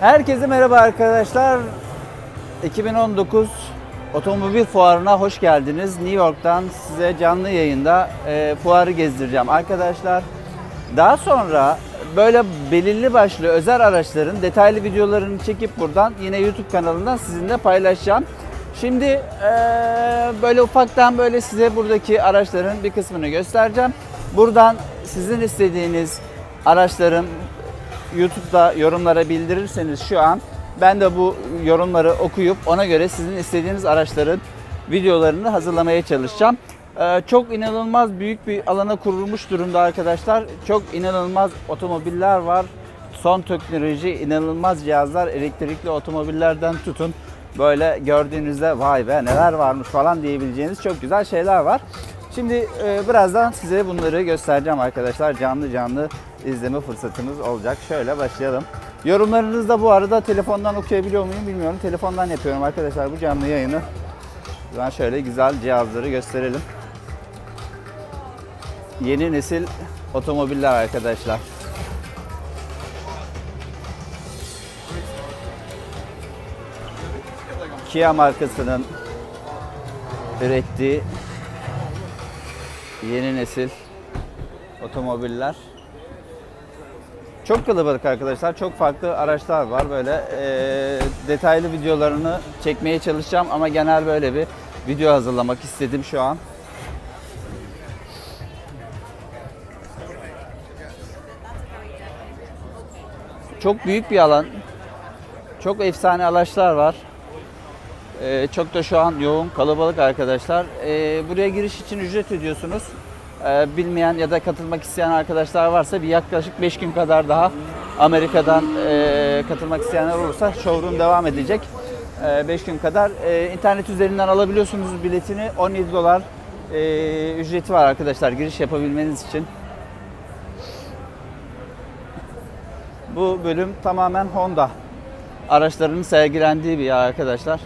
Herkese merhaba arkadaşlar. 2019 Otomobil Fuarı'na hoş geldiniz. New York'tan size canlı yayında e, fuarı gezdireceğim arkadaşlar. Daha sonra böyle belirli başlı özel araçların detaylı videolarını çekip buradan yine YouTube kanalından sizinle paylaşacağım. Şimdi e, böyle ufaktan böyle size buradaki araçların bir kısmını göstereceğim. Buradan sizin istediğiniz araçların YouTube'da yorumlara bildirirseniz şu an ben de bu yorumları okuyup ona göre sizin istediğiniz araçların videolarını hazırlamaya çalışacağım. Ee, çok inanılmaz büyük bir alana kurulmuş durumda arkadaşlar. Çok inanılmaz otomobiller var. Son teknoloji, inanılmaz cihazlar, elektrikli otomobillerden tutun. Böyle gördüğünüzde vay be neler varmış falan diyebileceğiniz çok güzel şeyler var. Şimdi e, birazdan size bunları göstereceğim arkadaşlar. Canlı canlı izleme fırsatınız olacak. Şöyle başlayalım. Yorumlarınızı da bu arada telefondan okuyabiliyor muyum bilmiyorum. Telefondan yapıyorum arkadaşlar bu canlı yayını. Ben şöyle güzel cihazları gösterelim. Yeni nesil otomobiller arkadaşlar. Kia markasının ürettiği yeni nesil otomobiller. Çok kalabalık arkadaşlar. Çok farklı araçlar var. Böyle eee, detaylı videolarını çekmeye çalışacağım ama genel böyle bir video hazırlamak istedim şu an. Çok büyük bir alan. Çok efsane araçlar var. Ee, çok da şu an yoğun, kalabalık arkadaşlar. Ee, buraya giriş için ücret ödüyorsunuz. Ee, bilmeyen ya da katılmak isteyen arkadaşlar varsa bir yaklaşık 5 gün kadar daha Amerika'dan e, katılmak isteyenler olursa showroom devam edecek. 5 gün kadar e, internet üzerinden alabiliyorsunuz biletini. 17 dolar e, ücreti var arkadaşlar giriş yapabilmeniz için. Bu bölüm tamamen Honda araçlarının sergilendiği bir yer arkadaşlar.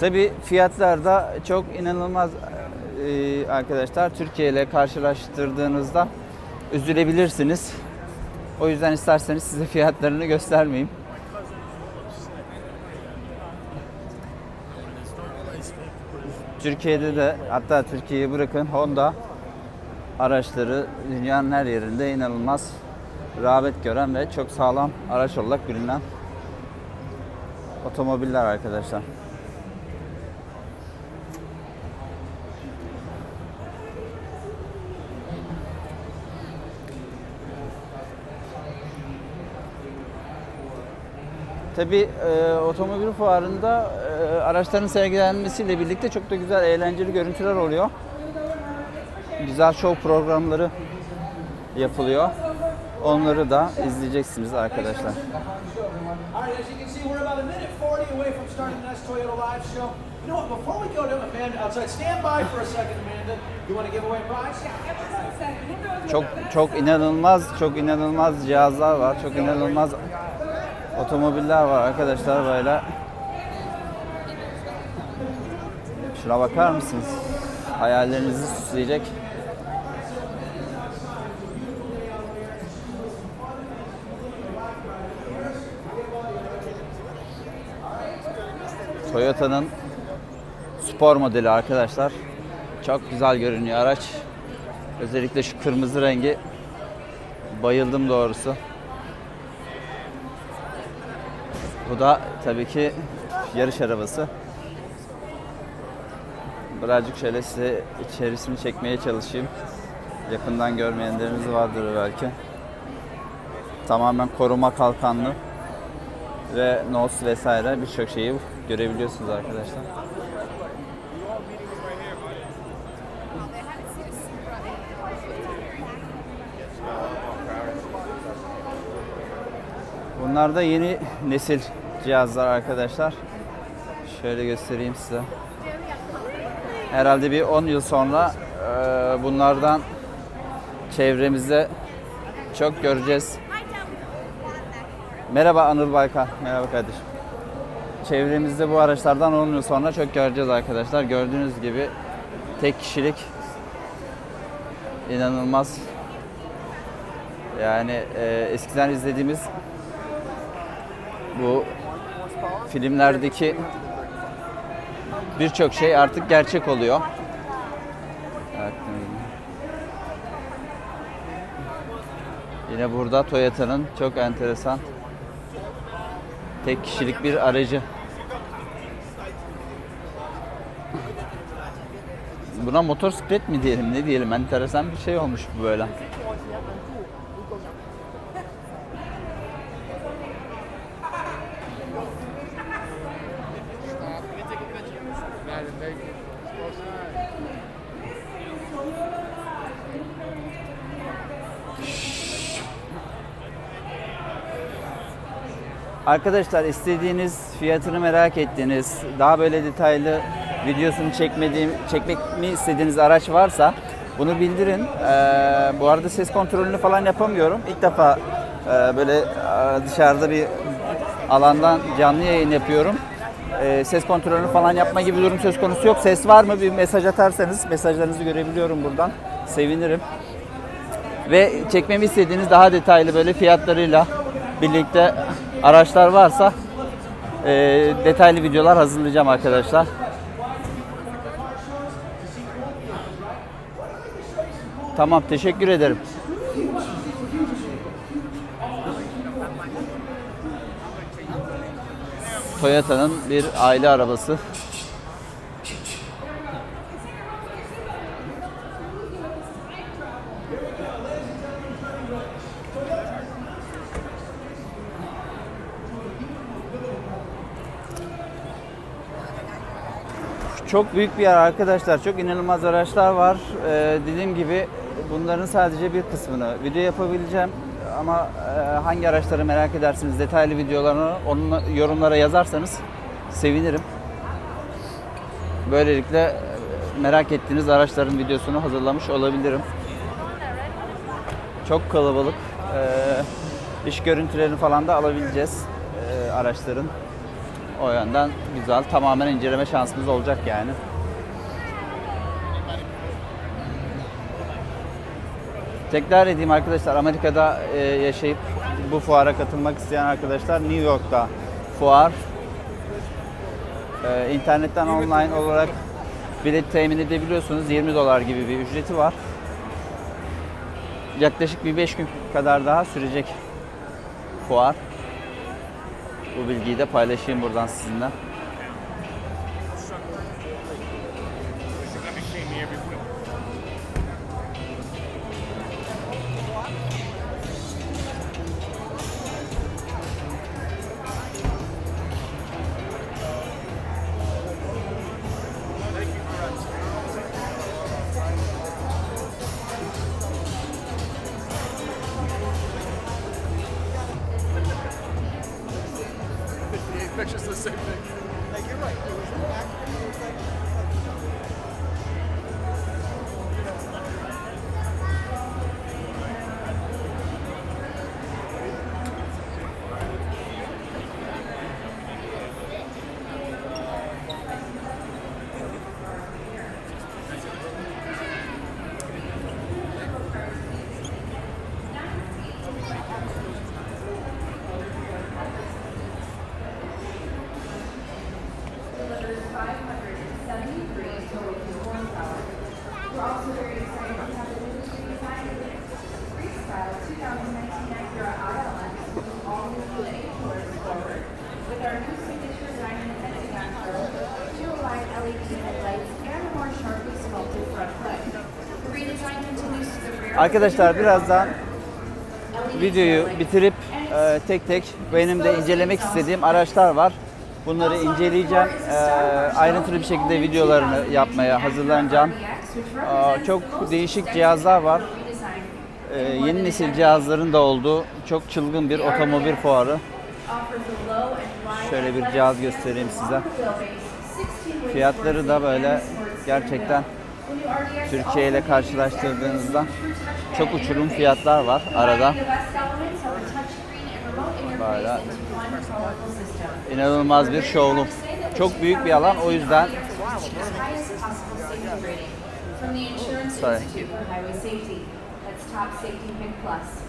Tabi fiyatlar da çok inanılmaz e, arkadaşlar. Türkiye ile karşılaştırdığınızda üzülebilirsiniz. O yüzden isterseniz size fiyatlarını göstermeyeyim. Türkiye'de de hatta Türkiye'yi bırakın Honda araçları dünyanın her yerinde inanılmaz rağbet gören ve çok sağlam araç olarak bilinen otomobiller arkadaşlar. Tabii e, otomobil fuarında e, araçların sergilenmesiyle birlikte çok da güzel eğlenceli görüntüler oluyor. Güzel show programları yapılıyor. Onları da izleyeceksiniz arkadaşlar. All right, as you can see, we're about a minute 40 away from starting the next Toyota Live show. You know what, before we go to Amanda outside, stand by for a second, Amanda. You want to give away a prize? Çok çok inanılmaz çok inanılmaz cihazlar var. Çok inanılmaz otomobiller var arkadaşlar böyle. Şuna bakar mısınız? Hayallerinizi süsleyecek. Toyota'nın spor modeli arkadaşlar. Çok güzel görünüyor araç. Özellikle şu kırmızı rengi bayıldım doğrusu. Bu da tabii ki yarış arabası. Birazcık şöyle size içerisini çekmeye çalışayım. Yakından görmeyenleriniz vardır belki. Tamamen koruma kalkanlı ve nos vesaire birçok şeyi görebiliyorsunuz arkadaşlar. Bunlar da yeni nesil cihazlar arkadaşlar. Şöyle göstereyim size. Herhalde bir 10 yıl sonra e, bunlardan çevremizde çok göreceğiz. Merhaba Anıl Baykar. Merhaba kardeşim. çevremizde bu araçlardan 10 yıl sonra çok göreceğiz arkadaşlar. Gördüğünüz gibi tek kişilik inanılmaz. Yani e, eskiden izlediğimiz bu filmlerdeki birçok şey artık gerçek oluyor. Yine burada Toyota'nın çok enteresan tek kişilik bir aracı. Buna motosiklet mi diyelim ne diyelim enteresan bir şey olmuş bu böyle. Arkadaşlar istediğiniz, fiyatını merak ettiğiniz, daha böyle detaylı videosunu çekmediğim, çekmek mi istediğiniz araç varsa bunu bildirin. Ee, bu arada ses kontrolünü falan yapamıyorum. İlk defa e, böyle e, dışarıda bir alandan canlı yayın yapıyorum. Ee, ses kontrolünü falan yapma gibi durum söz konusu yok. Ses var mı bir mesaj atarsanız mesajlarınızı görebiliyorum buradan. Sevinirim. Ve çekmemi istediğiniz daha detaylı böyle fiyatlarıyla birlikte araçlar varsa e, detaylı videolar hazırlayacağım arkadaşlar. Tamam teşekkür ederim. Toyota'nın bir aile arabası. Çok büyük bir yer arkadaşlar. Çok inanılmaz araçlar var. Ee, dediğim gibi bunların sadece bir kısmını video yapabileceğim. Ama e, hangi araçları merak edersiniz detaylı videolarını onun yorumlara yazarsanız sevinirim. Böylelikle e, merak ettiğiniz araçların videosunu hazırlamış olabilirim. Çok kalabalık. Ee, iş görüntülerini falan da alabileceğiz e, araçların. O yönden güzel. Tamamen inceleme şansımız olacak yani. Tekrar edeyim arkadaşlar Amerika'da e, yaşayıp bu fuara katılmak isteyen arkadaşlar New York'ta fuar. E, internetten online olarak bilet temin edebiliyorsunuz. 20 dolar gibi bir ücreti var. Yaklaşık bir 5 gün kadar daha sürecek fuar. Bu bilgiyi de paylaşayım buradan sizinle. Arkadaşlar birazdan videoyu bitirip e, tek tek benim de incelemek istediğim araçlar var. Bunları inceleyeceğim. E, ayrıntılı bir şekilde videolarını yapmaya hazırlanacağım. Çok değişik cihazlar var. E, yeni nesil cihazların da olduğu çok çılgın bir otomobil fuarı. Şöyle bir cihaz göstereyim size. Fiyatları da böyle gerçekten Türkiye ile karşılaştırdığınızda çok uçurum fiyatlar var arada. Böyle inanılmaz bir showroom. Çok büyük bir alan o yüzden From the Insurance Sorry. Institute for Highway Safety. That's top safety pick plus.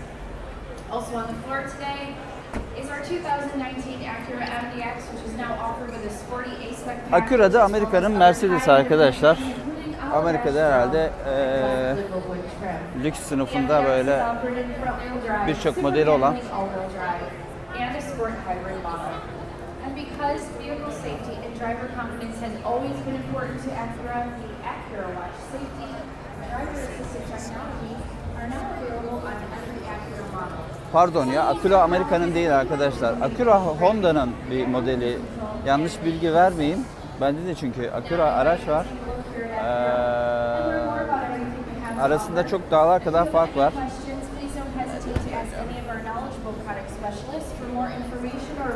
Also on the floor today is our 2019 Acura MDX, which is now offered with a sporty A-Spec package, Acura da as well Amerika'nın Mercedes arkadaşlar. Amerika'da herhalde trim. lüks sınıfında böyle birçok modeli olan and. And because vehicle safety and driver confidence has always been important to Acura, the Acura Watch Safety driver assistive technology are now available on every Acura model. Pardon ya Acura Amerika'nın değil arkadaşlar. Acura Honda'nın bir modeli. Yanlış bilgi vermeyeyim. Bende de çünkü Acura araç var. Ee, arasında çok dağlar kadar fark var.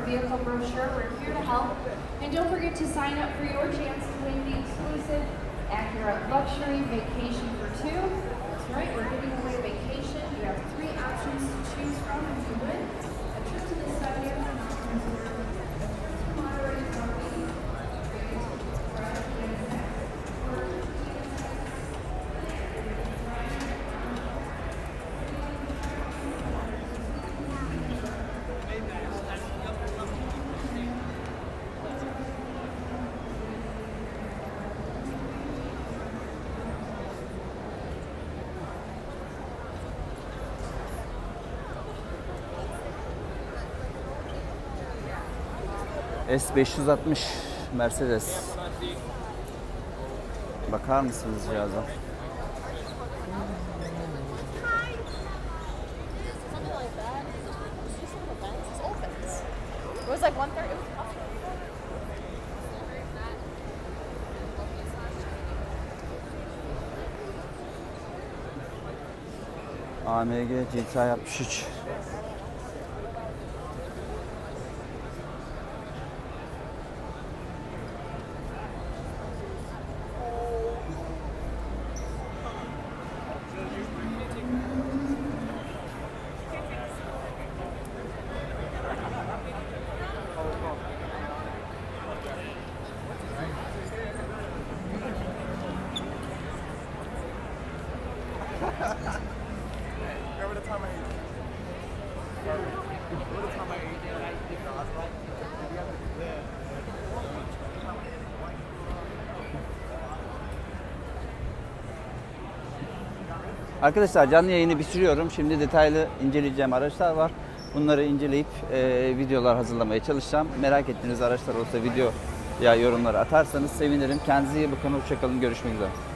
Vehicle brochure, to help. And don't forget to sign up for your chance to win the exclusive Acura Luxury Vacation for Two. That's right, we're giving away a vacation. You have three options to choose from if you win. S560 Mercedes. Bakar mısınız cihaza? AMG GT 63 Arkadaşlar canlı yayını bitiriyorum. Şimdi detaylı inceleyeceğim araçlar var. Bunları inceleyip e, videolar hazırlamaya çalışacağım. Merak ettiğiniz araçlar olsa video ya yorumlara atarsanız sevinirim. Kendinize iyi bakın. Hoşçakalın. Görüşmek üzere.